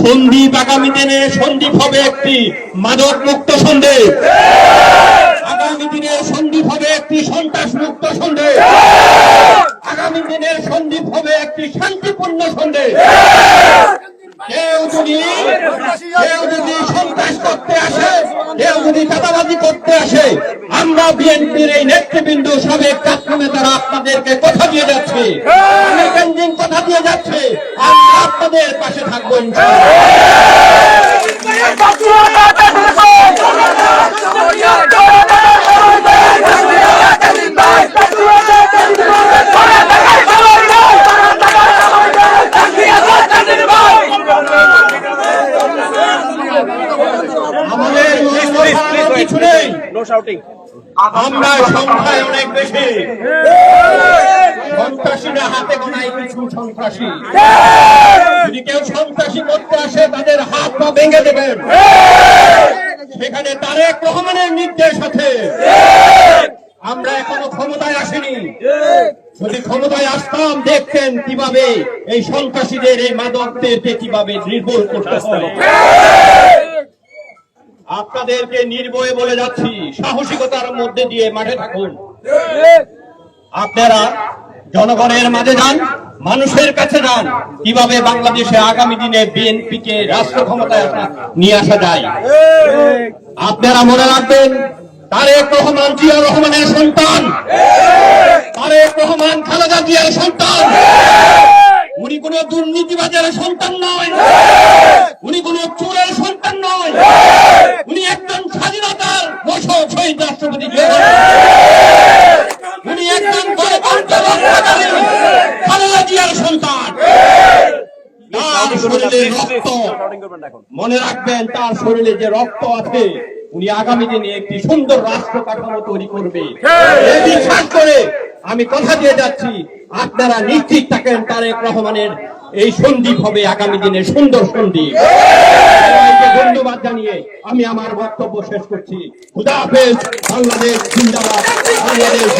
সন্দীপ আগামী দিনে সন্দীপ হবে একটি মাদক মুক্ত সন্দেহ। আগামী দিনে সন্দীপ হবে একটি সন্ত্রাস মুক্ত সন্দেহ। আগামী দিনের সন্দীপ হবে একটি শান্তিপূর্ণ সন্দেহ। কেউ যদি কেউ যদি সন্ত্রাস করতে আসে, কেউ যদি চাঁদাবাজি করতে আসে, আমরা বিএনপির এই নেতৃবৃন্দ সাবেক আপনাদেরকে কথা দিয়ে যাচ্ছে। কথা দিয়ে যাচ্ছে। আপনাদের পাশে থাকব. আমরা সংখ্যায় অনেক বেশি। সন্ত্রাসীরা হাতে গোনায় কিছু সন্ত্রাসী যদি কেউ সন্ত্রাসী করতে আসে তাদের হাত পা ভেঙে দেবেন সেখানে তারেক রহমানের নির্দেশ আছে। আমরা এখনও ক্ষমতায় আসিনি। যদি ক্ষমতায় আসতাম, দেখতেন কীভাবে এই সন্ত্রাসীদের, এই মাদকদেরকে কীভাবে নির্মূল করতে হয় আপনাদেরকে নির্ভয়ে বলে যাচ্ছি, সাহসিকতার মধ্যে দিয়ে মাঠে থাকুন। আপনারা জনগণের মাঝে যান। মানুষের কাছে যান কীভাবে বাংলাদেশে আগামী দিনে বিএনপি কে রাষ্ট্র ক্ষমতায় নিয়ে আসা যায়? আপনারা মনে রাখবেন, তারেক রহমান, জিয়া রহমানের সন্তান। তারেক রহমান, খালেদা জিয়ার সন্তান। উনি কোন দুর্নীতিবাজের সন্তান নয়। উনি কোন চোরের সন্তান নয়। উনি একজন স্বাধীনতার ঘোষক শহীদ রাষ্ট্রপতি জিয়া রহমান। উনি একজন গণতন্ত্র রক্ষাকারী খালেদা জিয়ার সন্তান তার শরীরে রক্ত। মনে রাখবেন তার শরীরে যে রক্ত আছে উনি আগামী দিনে একটি সুন্দর রাষ্ট্র কাঠামো তৈরি করবে। বিশ্বাস করে আমি কথা দিয়ে যাচ্ছি আপনারা নিশ্চিত থাকেন তারেক রহমানের এই সন্দীপ হবে আগামী দিনে সুন্দর সন্দীপ। ধন্যবাদ জানিয়ে আমি আমার বক্তব্য শেষ করছি। খুদা হাফেজ বাংলাদেশ জিন্দাবাদ বাংলাদেশ।